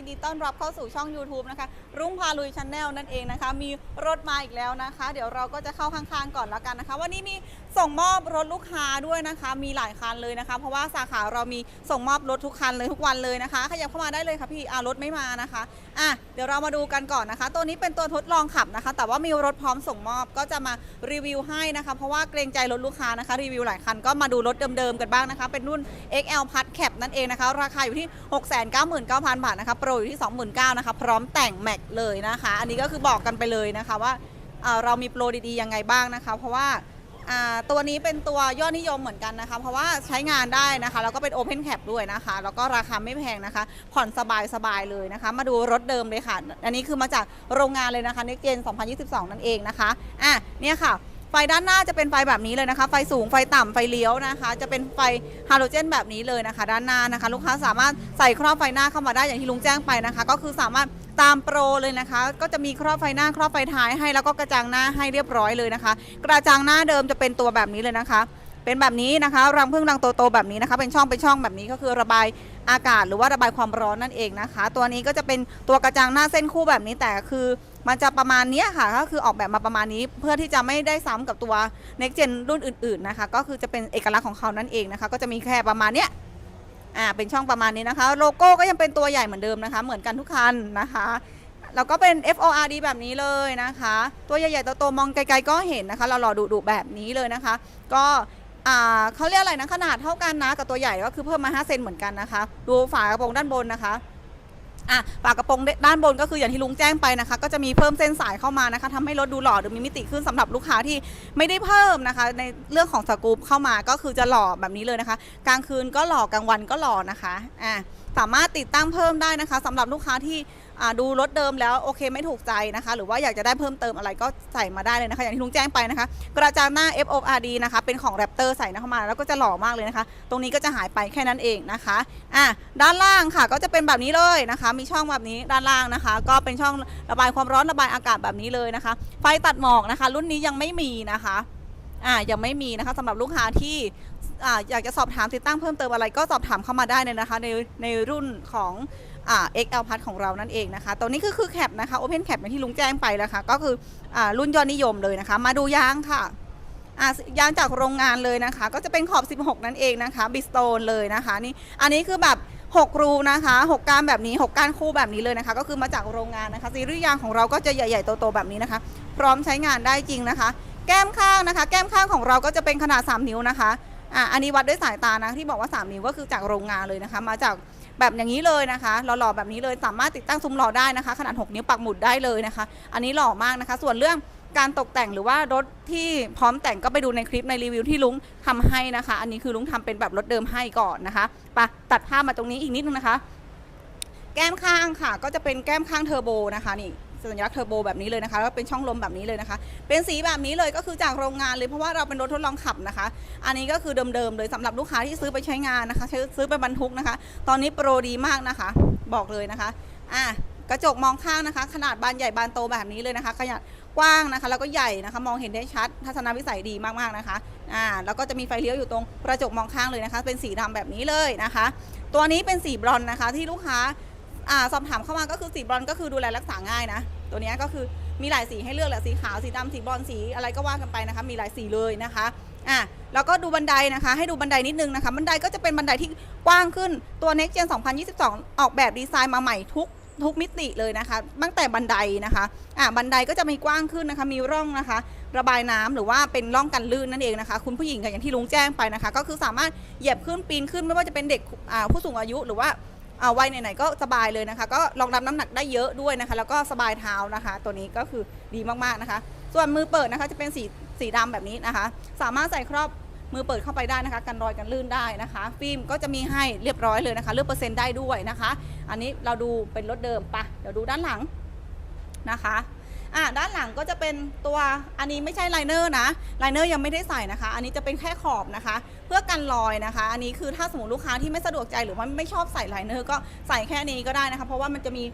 ยินดีต้อนรับเข้าสู่ช่อง YouTube นะคะ รุ่งพาลุยช n แนลนั่นเองนะคะ มีรถมาอีกแล้วนะคะ เดี๋ยวเราก็จะเข้าข้างๆก่อนแล้วกันนะคะ วันนี้มีส่งมอบรถลูกค้าด้วยนะคะ มีหลายคันเลยนะคะ เพราะว่าสาขาเรามีส่งมอบรถทุกคันเลยทุกวันเลยนะคะ ขยับเข้ามาได้เลยค่ะพี่อ่ารถไม่มานะคะอะเดี๋ยวเรามาดูกันก่อนนะคะ ตัวนี้เป็นตัวทดลองขับนะคะ แต่ว่ามีรถพร้อมส่งมอบก็จะมารีวิวให้นะคะ เพราะว่าเกรงใจรถลูกค้านะคะรีวิวหลายคันก็มาดูรถเดิมๆกันบ้างนะคะ เป็นรุ่น XL พัดแคปนั่นเองนะคะ ราคาอยู่ที่ 699,000 บาทนะคะโปรอยู่ที่ 29,000นะคะ พร้อมแต่งแม็กเลยนะคะ อันนี้ก็คือบอกกันไปเลยนะคะว่าเออเรามีโปรดีๆยังไงบ้างนะคะ เพราะว่าตัวนี้เป็นตัวยอดนิยมเหมือนกันนะคะ เพราะว่าใช้งานได้นะคะ แล้วก็เป็น Open Cap ด้วยนะคะ แล้วก็ราคาไม่แพงนะคะ ผ่อนสบายๆเลยนะคะ มาดูรถเดิมเลยค่ะ อันนี้คือมาจากโรงงานเลยนะคะ Next Gen 2022 นั่นเองนะคะอะเนี่ยค่ะ ไฟด้านหน้าจะเป็นไฟแบบนี้เลยนะคะ ไฟสูงไฟต่ำไฟเลี้ยวนะคะ จะเป็นไฟฮาโลเจนแบบนี้เลยนะคะ ด้านหน้านะคะ ลูกค้าสามารถใส่ครอบไฟหน้าเข้ามาได้อย่างที่ลุงแจ้งไปนะคะ ก็คือสามารถตามโปรเลยนะคะ ก็จะมีครอบไฟหน้าครอบไฟท้ายให้แล้วก็กระจังหน้าให้เรียบร้อยเลยนะคะ กระจังหน้าเดิมจะเป็นตัวแบบนี้เลยนะคะ เป็นแบบนี้นะคะรังพึ่งรังโตๆแบบนี้นะคะ เป็นช่องเป็นช่องแบบนี้ก็คือระบายอากาศหรือว่าระบายความร้อนนั่นเองนะคะ ตัวนี้ก็จะเป็นตัวกระจังหน้าเส้นคู่แบบนี้แต่คือ มันจะประมาณนี้ค่ะ ก็คือออกแบบมาประมาณนี้เพื่อที่จะไม่ได้ซ้ำกับตัว next gen รุ่นอื่นๆนะคะ ก็คือจะเป็นเอกลักษณ์ของเขานั่นเองนะคะ ก็จะมีแค่ประมาณเนี้ยอ่าเป็นช่องประมาณนี้นะคะ โลโก้ก็ยังเป็นตัวใหญ่เหมือนเดิมนะคะ เหมือนกันทุกคันนะคะแล้วก็เป็น FORD แบบนี้เลยนะคะ ตัวใหญ่ๆโตๆมองไกลๆก็เห็นนะคะ เราหล่อดุๆแบบนี้เลยนะคะ ก็อ่าเขาเรียกอะไรนะขนาดเท่ากันนะกับตัวใหญ่ก็คือเพิ่มมา 5 เซนเหมือนกันนะคะ ดูฝากระโปรงด้านบนนะคะ อะฝากระโปรงด้านบนก็คืออย่างที่ลุงแจ้งไปนะคะ ก็จะมีเพิ่มเส้นสายเข้ามานะคะทำให้รถดูหล่อหรือมีมิติขึ้นสำหรับลูกค้าที่ไม่ได้เพิ่มนะคะ ในเรื่องของสกูปเข้ามาก็คือจะหล่อแบบนี้เลยนะคะ กลางคืนก็หล่อกลางวันก็หล่อนะคะอะสามารถติดตั้งเพิ่มได้นะคะสำหรับลูกค้าที่ ดูรถเดิมแล้วโอเคไม่ถูกใจนะคะ หรือว่าอยากจะได้เพิ่มเติมอะไรก็ใส่มาได้เลยนะคะ อย่างที่ลุงแจ้งไปนะคะ กระจังหน้า FORD นะคะเป็นของ Raptor ใส่เข้ามา แล้วก็จะหล่อมากเลยนะคะ ตรงนี้ก็จะหายไปแค่นั้นเองนะคะอะด้านล่างค่ะก็จะเป็นแบบนี้เลยนะคะ มีช่องแบบนี้ด้านล่างนะคะ ก็เป็นช่องระบายความร้อนระบายอากาศแบบนี้เลยนะคะ ไฟตัดหมอกนะคะ รุ่นนี้ยังไม่มีนะคะอ่ายังไม่มีนะคะสำหรับลูกค้าที่อ่าอยากจะสอบถามติดตั้งเพิ่มเติมอะไรก็สอบถามเข้ามาได้เลยนะคะในในรุ่นของอ่า XL Plus ของเรานั่นเองนะคะตัวนี้คือคือแคปนะคะ Open Cap อย่างที่ลุงแจ้งไปแล้วค่ะก็คืออ่ารุ่นยอดนิยมเลยนะคะ มาดูยางค่ะอะยางจากโรงงานเลยนะคะ ก็จะเป็นขอบ 16 นั่นเองนะคะบิสโตนเลยนะคะนี่อันนี้คือแบบ6รูนะคะ 6ก้านแบบนี้ 6ก้านคู่แบบนี้เลยนะคะ ก็คือมาจากโรงงานนะคะซีรีส์ยางของเราก็จะใหญ่ๆโตๆแบบนี้นะคะ พร้อมใช้งานได้จริงนะคะ แก้มข้างนะคะ แก้มข้างของเราก็จะเป็นขนาด 3 นิ้วนะคะอะอันนี้วัดด้วยสายตานะที่บอกว่า 3 นิ้วก็คือจากโรงงานเลยนะคะ มาจาก แบบอย่างนี้เลยนะคะหล่อๆแบบนี้เลยสามารถติดตั้งซุ้มหล่อได้นะคะ ขนาด 6 นิ้วปักหมุดได้เลยนะคะ อันนี้หล่อมากนะคะ ส่วนเรื่องการตกแต่งหรือว่ารถที่พร้อมแต่งก็ไปดูในคลิปในรีวิวที่ลุงทำให้นะคะ อันนี้คือลุงทำเป็นแบบรถเดิมให้ก่อนนะคะไปะตัดภาพมาตรงนี้อีกนิดนึงนะคะ แก้มข้างค่ะ ก็จะเป็นแก้มข้างเทอร์โบนะคะนี่ สัญลักษณ์เทอร์โบแบบนี้เลยนะคะแล้วเป็นช่องลมแบบนี้เลยนะคะ เป็นสีแบบนี้เลยก็คือจากโรงงานเลยเพราะว่าเราเป็นรถทดลองขับนะคะ อันนี้ก็คือเดิมๆเลยสำหรับลูกค้าที่ซื้อไปใช้งานนะคะซื้อไปบรรทุกนะคะ ตอนนี้โปรดีมากนะคะ บอกเลยนะคะอะกระจกมองข้างนะคะ ขนาดบานใหญ่บานโตแบบนี้เลยนะคะขนาดกว้างนะคะ แล้วก็ใหญ่นะคะ มองเห็นได้ชัด ทัศนวิสัยดีมากๆนะคะอ่าแล้วก็จะมีไฟเลี้ยวอยู่ตรงกระจกมองข้างเลยนะคะ เป็นสีดำแบบนี้เลยนะคะ ตัวนี้เป็นสีบรอนนะคะที่ลูกค้า อ่าสอบถามเข้ามาก็คือสีบรอนซ์ก็คือดูแลรักษาง่ายนะ ตัวเนี้ยก็คือมีหลายสีให้เลือกแหละสีขาวสีดำสีบรอนซ์สีอะไรก็ว่ากันไปนะคะ มีหลายสีเลยนะคะอะแล้วก็ดูบันไดนะคะ ให้ดูบันไดนิดนึงนะคะ บันไดก็จะเป็นบันไดที่กว้างขึ้นตัว Next Gen 2022 ออกแบบดีไซน์มาใหม่ทุกทุกมิติเลยนะคะ ตั้งแต่บันไดนะคะอะบันไดก็จะมีกว้างขึ้นนะคะ มีร่องนะคะ ระบายน้ำหรือว่าเป็นร่องกันลื่นนั่นเองนะคะ คุณผู้หญิงกับอย่างที่ลุงแจ้งไปนะคะ ก็คือสามารถเหยียบขึ้นปีนขึ้นไม่ว่าจะเป็นเด็กอ่าผู้สูงอายุหรือว่า อ่าวัยไหนๆก็สบายเลยนะคะ ก็รองรับน้ำหนักได้เยอะด้วยนะคะ แล้วก็สบายเท้านะคะ ตัวนี้ก็คือดีมากๆนะคะ ส่วนมือเปิดนะคะจะเป็นสีสีดำแบบนี้นะคะ สามารถใส่ครอบมือเปิดเข้าไปได้นะคะ กันรอยกันลื่นได้นะคะ ฟิล์มก็จะมีให้เรียบร้อยเลยนะคะเลือกเปอร์เซ็นต์ได้ด้วยนะคะ อันนี้เราดูเป็นรถเดิมปะเดี๋ยวดูด้านหลังนะคะ อะด้านหลังก็จะเป็นตัวอันนี้ไม่ใช่ไลเนอร์นะไลเนอร์ยังไม่ได้ใส่นะคะ อันนี้จะเป็นแค่ขอบนะคะ เพื่อกันรอยนะคะ อันนี้คือถ้าสมมติลูกค้าที่ไม่สะดวกใจหรือว่าไม่ชอบใส่ไลเนอร์ก็ใส่แค่นี้ก็ได้นะคะ เพราะว่ามันจะมี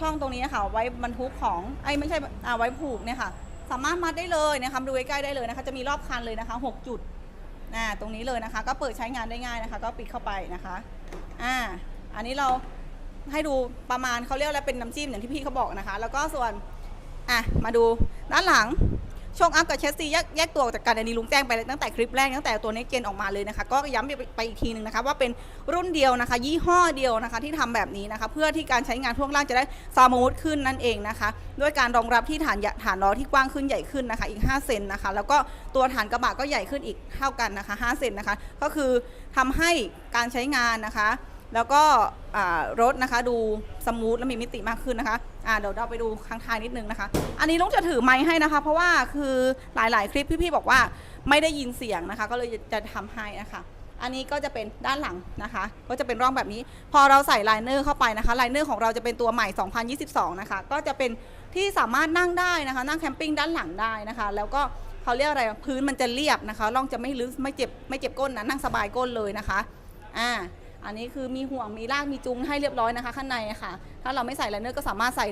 ช่องตรงนี้ค่ะไว้บรรทุกของไอ้ไม่ใช่ไว้ผูกเนี่ยค่ะ สามารถมัดได้เลยนะคะดูใกล้ได้เลยนะคะ จะมีรอบคันเลยนะคะ 6 จุดอ่าตรงนี้เลยนะคะ ก็เปิดใช้งานได้ง่ายนะคะ ก็ปิดเข้าไปนะคะอ่าอันนี้เราให้ดูประมาณเขาเรียกอะไรเป็นน้ำจิ้มอย่างที่พี่เขาบอกนะคะ แล้วก็ส่วน อะมาดูด้านหลังช่วงอัพกับเชสซีแยกแยกตัวออกจากกันอันนี้ลุงแจ้งไปตั้งแต่คลิปแรกตั้งแต่ตัวนี้เจนออกมาเลยนะคะ ก็ย้ำไปอีกทีหนึ่งนะคะว่าเป็นรุ่นเดียวนะคะ ยี่ห้อเดียวนะคะที่ทำแบบนี้นะคะ เพื่อที่การใช้งานช่วงล่างจะได้สมูทขึ้นนั่นเองนะคะ ด้วยการรองรับที่ฐานฐานล้อที่กว้างขึ้นใหญ่ขึ้นนะคะ อีก 5 เซนนะคะ แล้วก็ตัวฐานกระบะก็ใหญ่ขึ้นอีกเท่ากันนะคะ 5 เซนนะคะ ก็คือทำให้การใช้งานนะคะ แล้วก็รถนะคะดูสมูทและมีมิติมากขึ้นนะคะอ่าเดี๋ยวเราไปดูข้างท้ายนิดนึงนะคะ อันนี้ลุงจะถือไม้ให้นะคะ เพราะว่าคือหลายๆ คลิปพี่ๆบอกว่าไม่ได้ยินเสียงนะคะ ก็เลยจะทำให้นะคะอันนี้ก็จะเป็นด้านหลังนะคะ ก็จะเป็นร่องแบบนี้ พอเราใส่ไลเนอร์เข้าไปนะคะไลเนอร์ของเราจะเป็นตัวใหม่ 2022 นะคะ ก็จะเป็นที่สามารถนั่งได้นะคะ นั่งแคมปิ้งด้านหลังได้นะคะ แล้วก็เขาเรียกอะไรพื้นมันจะเรียบนะคะร่องจะไม่ลึกไม่เจ็บไม่เจ็บก้นนะนั่งสบายก้นเลยนะคะอ่า อันนี้คือมีห่วงมีรากมีจุงให้เรียบร้อยนะคะ ข้างในค่ะ ถ้าเราไม่ใส่ไลเนอร์ก็สามารถใส่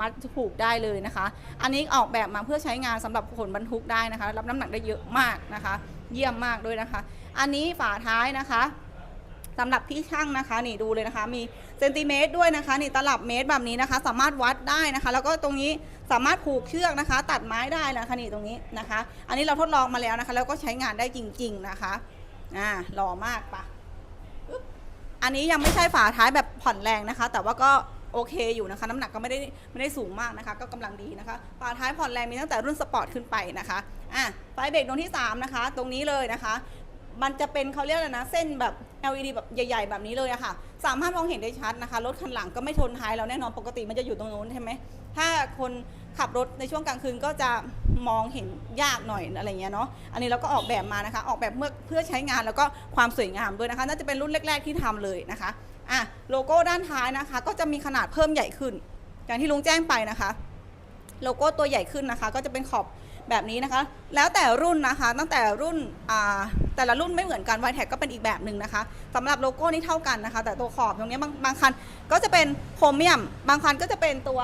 มัดผูกได้เลยนะคะ อันนี้ออกแบบมาเพื่อใช้งานสำหรับขนบรรทุกได้นะคะ รับน้ำหนักได้เยอะมากนะคะ เยี่ยมมากด้วยนะคะ อันนี้ฝาท้ายนะคะสำหรับที่ช่างนะคะนี่ดูเลยนะคะ มีเซนติเมตรด้วยนะคะ นี่ตลับเมตรแบบนี้นะคะ สามารถวัดได้นะคะ แล้วก็ตรงนี้สามารถผูกเชือกนะคะ ตัดไม้ได้นะคะนี่ตรงนี้นะคะ อันนี้เราทดลองมาแล้วนะคะ แล้วก็ใช้งานได้จริง ๆนะคะอ่าหล่อมากปะ อันนี้ยังไม่ใช่ฝาท้ายแบบผ่อนแรงนะคะ แต่ว่าก็โอเคอยู่นะคะ น้ำหนักก็ไม่ได้ไม่ได้สูงมากนะคะ ก็กำลังดีนะคะ ฝาท้ายผ่อนแรงมีตั้งแต่รุ่นสปอร์ตขึ้นไปนะคะอะไฟเบรกดวงที่ 3 นะคะ ตรงนี้เลยนะคะ มันจะเป็นเขาเรียกอะไรนะ เส้นแบบ LED แบบใหญ่ ๆ แบบนี้เลยอะค่ะ สามารถมองเห็นได้ชัดนะคะ รถคันหลังก็ไม่ชนท้ายเราแน่นอนปกติมันจะอยู่ตรงนู้นใช่ไหม ถ้าคนขับรถในช่วงกลางคืนก็จะมองเห็นยากหน่อยอะไรเงี้ยเนาะ อันนี้เราก็ออกแบบมานะคะ ออกแบบเมื่อเพื่อใช้งานแล้วก็ความสวยงามด้วยนะคะ น่าจะเป็นรุ่นแรก ๆที่ทำเลยนะคะอะโลโก้ด้านท้ายนะคะ ก็จะมีขนาดเพิ่มใหญ่ขึ้น อย่างที่ลุงแจ้งไปนะคะ โลโก้ตัวใหญ่ขึ้นนะคะ ก็จะเป็นขอบแบบนี้นะคะ แล้วแต่รุ่นนะคะ ตั้งแต่รุ่นแต่ละรุ่นไม่เหมือนกันไวแท็กก็เป็นอีกแบบหนึ่งนะคะสำหรับโลโก้นี่เท่ากันนะคะ แต่ตัวขอบตรงนี้บางบางคันก็จะเป็นโครเมียม บางคันก็จะเป็นตัว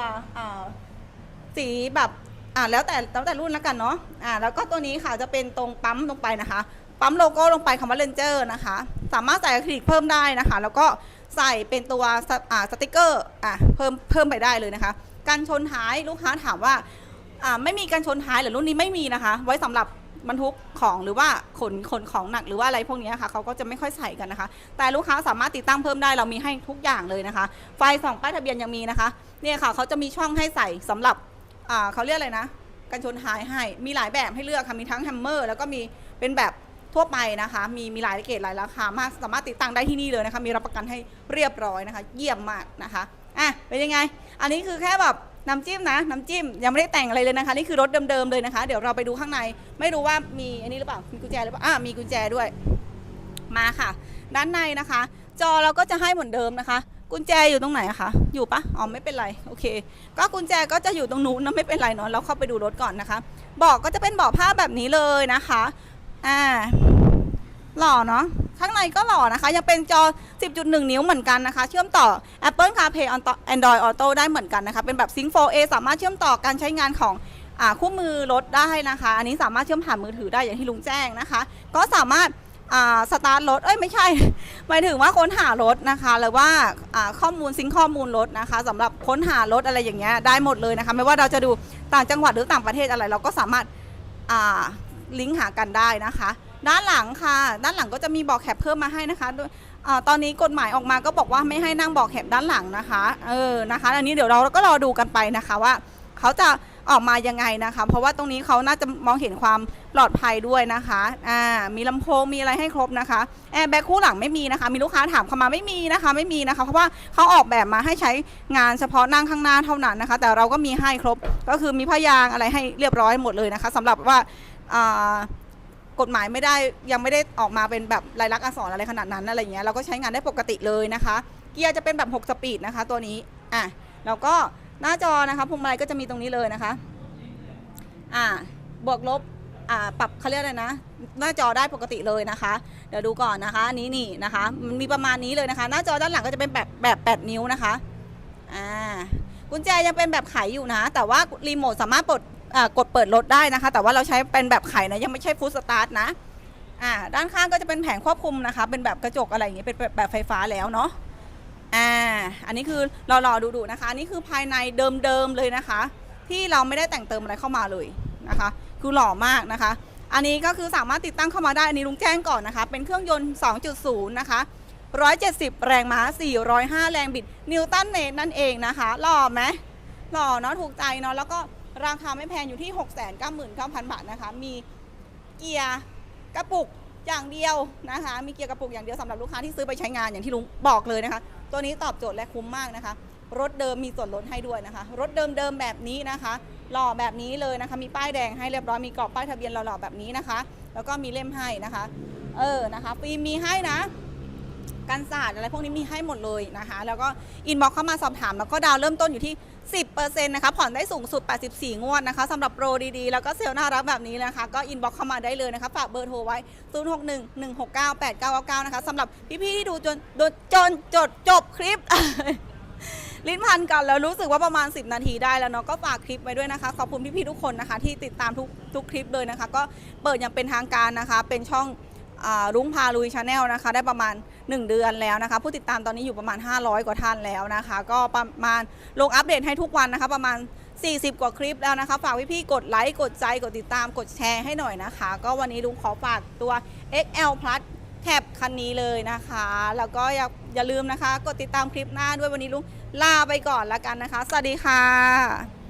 สีแบบอ่าแล้วแต่แล้วแต่รุ่นแล้วกันเนาะอ่าแล้วก็ตัวนี้ค่ะจะเป็นตรงปั๊มลงไปนะคะ ปั๊มโลโก้ลงไปคำว่าเลนเจอร์นะคะ สามารถใส่อะคริลิกเพิ่มได้นะคะ แล้วก็ใส่เป็นตัวสอ่าสติกเกอร์อะเพิ่มเพิ่มไปได้เลยนะคะ การชนท้ายลูกค้าถามว่าไม่มีการชนท้ายหรือรุ่นนี้ไม่มีนะคะ ไว้สำหรับบรรทุกของหรือว่าขนขนของหนักหรือว่าอะไรพวกนี้ค่ะเขาก็จะไม่ค่อยใส่กันนะคะ แต่ลูกค้าสามารถติดตั้งเพิ่มได้เรามีให้ทุกอย่างเลยนะคะ ไฟส่องป้ายทะเบียนยังมีนะคะเนี่ยค่ะเขาจะมีช่องให้ใส่สำหรับเขาเรียกอะไรนะกันชนท้ายให้มีหลายแบบให้เลือกค่ะมีทั้งแฮมเมอร์แล้วก็มีเป็นแบบทั่วไปนะคะ มีมีหลายเกรดหลายราคามาก สามารถติดตั้งได้ที่นี่เลยนะคะ มีรับประกันให้เรียบร้อยนะคะ เยี่ยมมากนะคะ อะเป็นยังไง อันนี้คือแค่แบบน้ำจิ้มนะน้ำจิ้มยังไม่ได้แต่งอะไรเลยนะคะ นี่คือรถเดิมๆเลยนะคะ เดี๋ยวเราไปดูข้างใน ไม่รู้ว่ามีอันนี้หรือเปล่ามีกุญแจหรือเปล่าอะมีกุญแจด้วย มาค่ะ ด้านในนะคะ จอเราก็จะให้เหมือนเดิมนะคะ กุญแจอยู่ตรงไหนคะอยู่ปะอ๋อไม่เป็นไรโอเค ก็กุญแจก็จะอยู่ตรงนู้นนะไม่เป็นไรเนาะเราเข้าไปดูรถก่อนนะคะเบอกก็จะเป็นเบาะผ้าแบบนี้เลยนะคะอ่า หล่อเนาะข้างในก็หล่อนะคะ ยังเป็นจอ 10.1 นิ้วเหมือนกันนะคะ เชื่อมต่อ Apple CarPlay Android Auto ได้เหมือนกันนะคะ เป็นแบบ Sync 4A สามารถเชื่อมต่อการใช้งานของอคู่มือรถได้นะคะ อันนี้สามารถเชื่อมผ่านมือถือได้อย่างที่ลุงแจ้งนะคะ ก็สามารถสตาร์ทรถ เอ้ยไม่ใช่ หมายถึงว่าค้นหารถนะคะ หรือว่าข้อมูลซิงค์ข้อมูลรถนะคะสำหรับค้นหารถอะไรอย่างเงี้ยได้หมดเลยนะคะ ไม่ว่าเราจะดูต่างจังหวัดหรือต่างประเทศอะไร เราก็สามารถลิงก์หากันได้นะคะ ด้านหลังค่ะ ด้านหลังก็จะมีเบอกแคปเพิ่มมาให้นะคะโดยอาตอนนี้กฎหมายออกมาก็บอกว่าไม่ให้นั่งเบอกแคปด้านหลังนะคะ เออ นะคะ อันนี้เดี๋ยวเราก็รอดูกันไปนะคะว่าเขาจะออกมายังไงนะคะ เพราะว่าตรงนี้เขาน่าจะมองเห็นความปลอดภัยด้วยนะคะ อ่า มีลำโพง มีอะไรให้ครบนะคะ แอร์แบ็คคู่หลังไม่มีนะคะ มีลูกค้าถามเข้ามาไม่มีนะคะ ไม่มีนะคะ เพราะว่าเขาออกแบบมาให้ใช้งานเฉพาะนั่งข้างหน้าเท่านั้นนะคะ แต่เราก็มีให้ครบ ก็คือมีพยางอะไรให้เรียบร้อยหมดเลยนะคะสำหรับว่า อ่า กฎหมายไม่ได้ยังไม่ได้ออกมาเป็นแบบลายลักษณ์อักษรอะไรขนาดนั้นอะไรเงี้ยเราก็ใช้งานได้ปกติเลยนะคะ เกียร์จะเป็นแบบ 6 สปีดนะคะตัวนี้อะแล้วก็หน้าจอนะคะพวงมาลัยก็จะมีตรงนี้เลยนะคะอ่าบวกลบอ่าปรับเขาเรียกอะไรนะ หน้าจอได้ปกติเลยนะคะ เดี๋ยวดูก่อนนะคะอันนี้นี่นะคะมันมีประมาณนี้เลยนะคะ หน้าจอด้านหลังก็จะเป็นแบบแบบ 8 นิ้วนะคะอ่ากุญแจยังเป็นแบบไขอยู่นะ แต่ว่ารีโมทสามารถปลด อ่ากดเปิดรถได้นะคะ แต่ว่าเราใช้เป็นแบบไขนะยังไม่ใช่ฟูสตาร์ทนะอ่าด้านข้างก็จะเป็นแผงควบคุมนะคะ เป็นแบบกระจกอะไรอย่างเงี้ยเป็นแบบแบบไฟฟ้าแล้วเนาะอ่าอันนี้คือหล่อๆดูๆนะคะอันนี้คือภายในเดิมๆเลยนะคะ ที่เราไม่ได้แต่งเติมอะไรเข้ามาเลยนะคะ คือหล่อมากนะคะ อันนี้ก็คือสามารถติดตั้งเข้ามาได้อันนี้ลุงแจ้งก่อนนะคะ เป็นเครื่องยนต์ 2.0 นะคะ 170 แรงม้า 405 แรงบิดนิวตันเมตรนั่นเองนะคะหล่อไหมหล่อเนาะถูกใจเนาะแล้วก็ ราคาไม่แพงอยู่ที่ 699,000 บาทนะคะ มีเกียร์กระปุกอย่างเดียวนะคะ มีเกียร์กระปุกอย่างเดียวสำหรับลูกค้าที่ซื้อไปใช้งานอย่างที่ลุงบอกเลยนะคะ ตัวนี้ตอบโจทย์และคุ้มมากนะคะ รถเดิมมีส่วนลดให้ด้วยนะคะ รถเดิมๆแบบนี้นะคะ หล่อแบบนี้เลยนะคะ มีป้ายแดงให้เรียบร้อย มีกรอบป้ายทะเบียนหล่อๆแบบนี้นะคะ แล้วก็มีเล่มให้นะคะ เออ นะคะ ฟิล์มมีให้นะกันศาสตร์อะไรพวกนี้มีให้หมดเลยนะคะ แล้วก็อินบ็อกเข้ามาสอบถาม แล้วก็ดาวเริ่มต้นอยู่ที่ 10%นะคะผ่อนได้สูงสุด 84 งวดนะคะสำหรับโปรดีๆ แล้วก็เซลล์น่ารักแบบนี้นะคะ ก็อินบ็อกเข้ามาได้เลยนะคะ ฝากเบอร์โทรไว้ 0611698999 นะคะสำหรับพี่ๆที่ดูจนจนจนจดจบคลิป ลิ้นพันกันแล้วรู้สึกว่าประมาณ 10 นาทีได้แล้วเนาะก็ฝากคลิปไว้ด้วยนะคะ ขอบคุณพี่ๆทุกคนนะคะ ที่ติดตามทุกทุกคลิปเลยนะคะ ก็เปิดอย่างเป็นทางการนะคะ เป็นช่อง รุ้งพาลุยชาแนลนะคะ ได้ประมาณ 1 เดือนแล้วนะคะ ผู้ติดตามตอนนี้อยู่ประมาณ 500 กว่าท่านแล้วนะคะ ก็ประมาณลงอัปเดตให้ทุกวันนะคะ ประมาณ 40 กว่าคลิปแล้วนะคะ ฝากพี่ๆกดไลค์กดใจกดติดตามกดแชร์ให้หน่อยนะคะ ก็วันนี้ลุงขอฝากตัว XL Plus แคปคันนี้เลยนะคะ แล้วก็อย่าอย่าลืมนะคะ กดติดตามคลิปหน้าด้วยวันนี้ลุงลาไปก่อนละกันนะคะ สวัสดีค่ะ